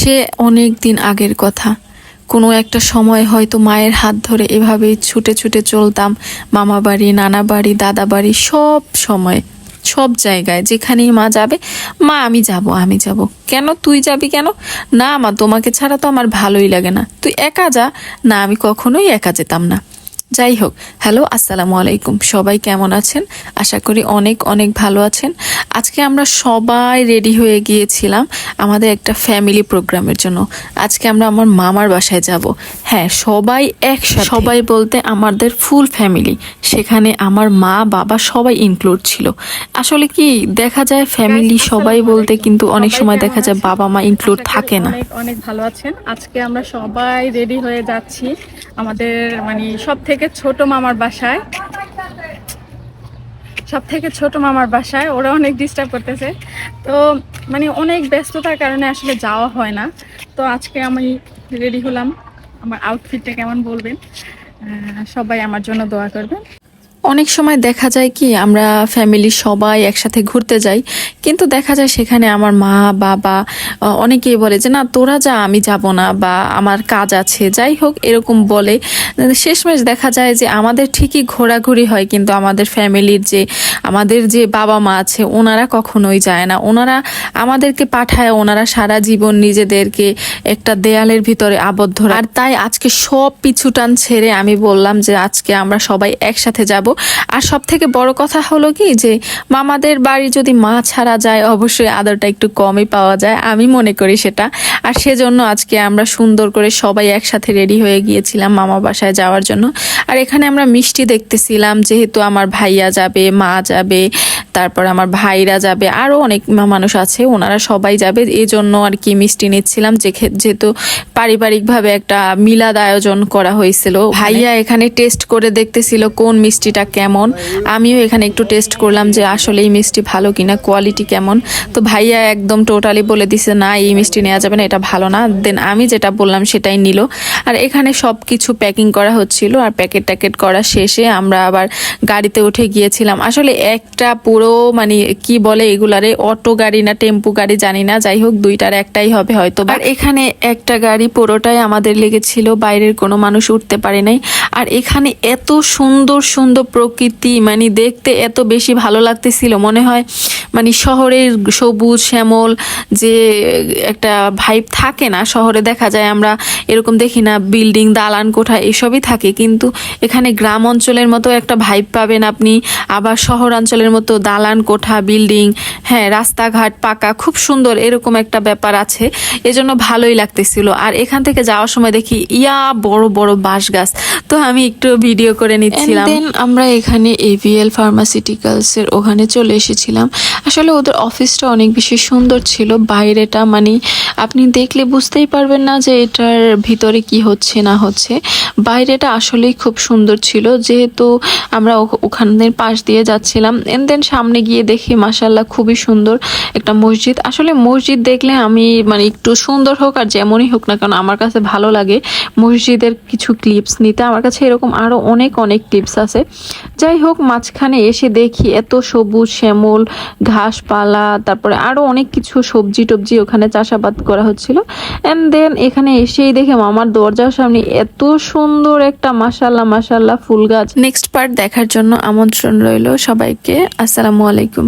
সে অনেক দিন আগের কথা। কোনো একটা সময় হয়তো মায়ের হাত ধরে এভাবেই ছুটে ছুটে চলতাম, মামা বাড়ি, নানা বাড়ি, দাদা বাড়ি, সব সময়, সব জায়গায়। যেখানেই মা যাবে, মা, আমি যাব আমি যাব। কেন? তুই যাবি কেন? না মা, তোমাকে ছাড়া তো আমার ভালোই লাগে না। তুই একা যা। না, আমি কখনোই একা যেতাম না। যাই হোক হ্যালো, আসসালামু আলাইকুম। সবাই কেমন আছেন? আশা করি অনেক অনেক ভালো আছেন। আজকে আমরা সবাই রেডি হয়ে গিয়েছিলাম আমাদের একটা ফ্যামিলি প্রোগ্রামের জন্য। আজকে আমরা আমার মামার বাসায় যাব। হ্যাঁ সবাই একসাথে। সবাই বলতে আমাদের ফুল ফ্যামিলি। সেখানে আমার মা বাবা সবাই ইনক্লুড ছিল। আসলে কি দেখা যায় ফ্যামিলি সবাই বলতে কিন্তু অনেক সময় দেখা যায় বাবা মা ইনক্লুড থাকে না। অনেক ভালো আছেন। আজকে আমরা সবাই রেডি হয়ে যাচ্ছি আমাদের মানে সব থেকে ছোট মামার বাসায়। সব থেকে ছোট মামার বাসায় ওরা অনেক ডিস্টার্ব করতেছে। তো মানে অনেক ব্যস্ততার কারণে আসলে যাওয়া হয় না। তো আজকে আমি রেডি হলাম। আমার আউটফিটটা কেমন বলবেন? সবাই আমার জন্য দোয়া করবেন। অনেক সময় দেখা যায় কি, আমরা ফ্যামিলি সবাই একসাথে ঘুরতে যাই, কিন্তু দেখা যায় সেখানে আমার মা, বাবা অনেকেই বলে যে, না, তোরা যা, আমি যাব না বা আমার কাজ আছে। যাই হোক, এরকম বলে। শেষমেশ দেখা যায় যে, আমাদের ঠিকই ঘোরাঘুরি হয়, কিন্তু আমাদের ফ্যামিলির যে, আমাদের যে বাবা মা আছে, ওনারা কখনোই যায় না। ওনারা আমাদেরকে পাঠায়, ওনারা সারা জীবন নিজেদেরকে একটা দেয়ালের ভিতরে আবদ্ধ আর তাই আজকে সব পিছুটান ছেড়ে আমি বললাম যে, আজকে আমরা সবাই একসাথে যাব। আর সব থেকে বড় কথা হলো কি যে, মামাদের বাড়ি যদি মা ছাড়া যায়, অবশ্যই আদরটা একটু কমই পাওয়া যায়, আমি মনে করি সেটা। আর সেজন্য আজকে আমরা সুন্দর করে সবাই একসাথে রেডি হয়ে গিয়েছিলাম মামা বাসায় যাওয়ার জন্য। আর এখানে আমরা মিষ্টি দেখতেছিলাম, যেহেতু আমার ভাইয়া যাবে, মা যাবে তারপর আমার ভাইরা যাবে আরও অনেক মানুষ আছে, ওনারা সবাই যাবে। এই জন্য আর কি মিষ্টি নিচ্ছিলাম যেহেতু পারিবারিকভাবে একটা মিলাদ আয়োজন করা হয়েছিল ভাইয়া এখানে টেস্ট করে দেখতেছিল কোন মিষ্টিটা কেমন। আমিও এখানে একটু টেস্ট করলাম যে আসলে এই মিষ্টি ভালো কিনা, কোয়ালিটি কেমন। তো ভাইয়া একদম টোটালি বলে দিছে, না, এই মিষ্টি নেওয়া যাবে না, এটা ভালো না। দেন আমি যেটা বললাম সেটাই নিল। আর এখানে সব কিছু প্যাকিং করা হচ্ছিল, আর প্যাকেট ট্যাকেট করা শেষে আমরা আবার গাড়িতে উঠে গিয়েছিলাম। আসলে একটা পুরো মানে কি বলে এগুলারে? অটো গাড়ি না টেম্পু গাড়ি জানি না যাই হোক দুইটার একটাই হবে হয়তো আর এখানে একটা গাড়ি পুরোটাই আমাদের লেগেছিল, বাইরের কোনো মানুষ উঠতে পারে নাই। আর এখানে এত সুন্দর সুন্দর প্রকৃতি মানে দেখতে এত বেশি ভালো লাগতেছিল, মনে হয় মানে শহরের সবুজ শ্যামল যে একটা ভাইব থাকে না, শহরে দেখা যায় আমরা এরকম দেখি না, বিল্ডিং, দালান, কোঠা এসবই থাকে। কিন্তু এখানে গ্রাম অঞ্চলের মতো একটা ভাইব পাবেন আপনি, আবার শহরাঞ্চলের মতো দালান কোঠা, বিল্ডিং হ্যাঁ রাস্তাঘাট পাকা, খুব সুন্দর এরকম একটা ব্যাপার আছে। এজন্য ভালোই লাগতেছিল। আর এখান থেকে যাওয়ার সময় দেখি, ইয়া, বড় বড় বাঁশ গাছ তো আমি একটু ভিডিও করে নিচ্ছিলাম। আমরা এখানে এভিএল ফার্মাসিউটিক্যালস এর ওখানে চলে এসেছিলাম। আসলে ওদের অফিসটা অনেক বেশি সুন্দর ছিল। বাইরেটা মানে আপনি দেখলে বুঝতেই পারবেন না যে এটার ভিতরে কি হচ্ছে, না হচ্ছে। বাইরেটা আসলেই খুব সুন্দর ছিল, যেহেতু আমরা ওখানের পাশ দিয়ে যাচ্ছিলাম। এন দেন সামনে গিয়ে দেখি মাসাল্লাহ খুবই সুন্দর একটা মসজিদ। আসলে মসজিদ দেখলে আমি মানে একটু সুন্দর হোক আর যেমনই হোক না কারণ আমার কাছে ভালো লাগে মসজিদের কিছু ক্লিপস নিতে। আমার কাছে এরকম আরও অনেক অনেক ক্লিপস আছে। যাই হোক, মাঝখানে এসে দেখি এত সবুজ শ্যামল, ঘাসপালা, তারপরে আরও অনেক কিছু সবজি টবজি ওখানে চাষাবাদ করা হচ্ছিল। অ্যান্ড দেন এখানে এসেই দেখে মামার দরজার সামনে এত সুন্দর একটা মাসাল্লাহ মাসাল্লাহ ফুল গাছ। নেক্সট পার্ট দেখার জন্য আমন্ত্রণ রইল সবাইকে। আসসালামু আলাইকুম।